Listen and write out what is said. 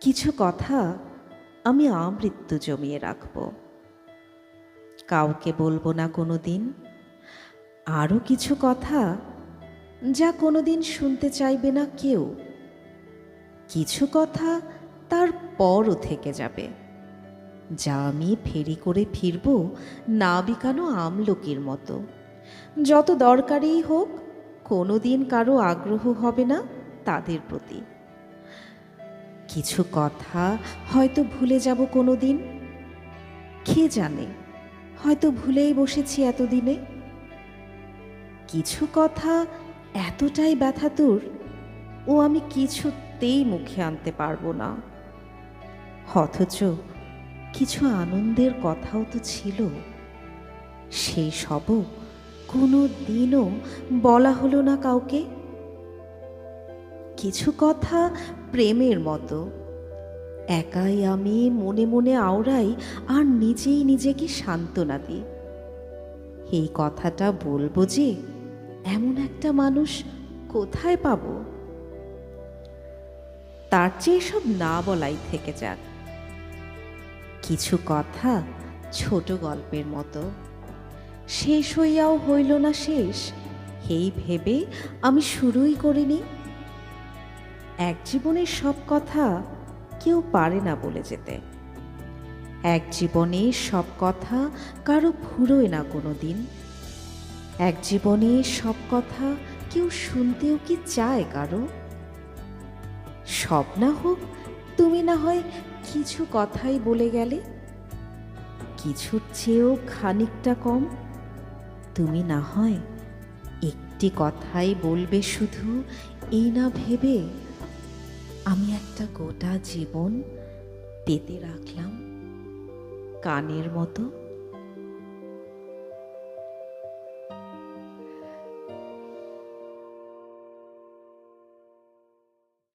কিছু কথা আমি আমৃত্যু জমিয়ে রাখব। কাউকে বলব না কোনো দিন আরও কিছু কথা যা কোনো দিন শুনতে চাইবে না কেউ। কিছু কথা তার পরও থেকে যাবে। যা আমি ফেরি করে ফিরব না বিকানো আমলকির মতো। যত দরকারই হোক কোনো দিন কারও আগ্রহ হবে না তাদের প্রতি। কিছু কথা হয়তো ভুলে যাব কোনো দিন কে জানে, হয়তো ভুলেই বসেছি এতদিনে। কিছু কথা এতটাই ব্যথাতুর, ও আমি কিছুতেই মুখে আনতে পারব না। অথচ কিছু আনন্দের কথাও তো ছিল। সেই সবও কোনো দিনও বলা হলো না কাউকে। কিছু কথা প্রেমের মতো। একাই আমি মনে মনে আওড়াই আর নিজেই নিজেকে সান্ত্বনা দিই। এই কথাটা বলব যে, এমন একটা মানুষ কোথায় পাব? তার চেয়ে সব না বলাই থেকে যাক। কিছু কথা ছোট গল্পের মতো। শেষ হইয়াও হইল না শেষ। এই ভেবে আমি শুরুই করিনি। এক জীবনের সব কথা কেউ পারে না বলে যেতে। এক জীবনে সব কথা কারও ফুরোয় না কোনো দিন এক জীবনে সব কথা কেউ শুনতেও কি চায় কারও? সব না হোক, তুমি না হয় কিছু কথাই বলে গেলে? কিছুর চেয়েও খানিকটা কম? তুমি না হয় একটি কথাই বলবে শুধু এই না ভেবে আমি একটা গোটা জীবন পেতে রাখলাম। কানের মতো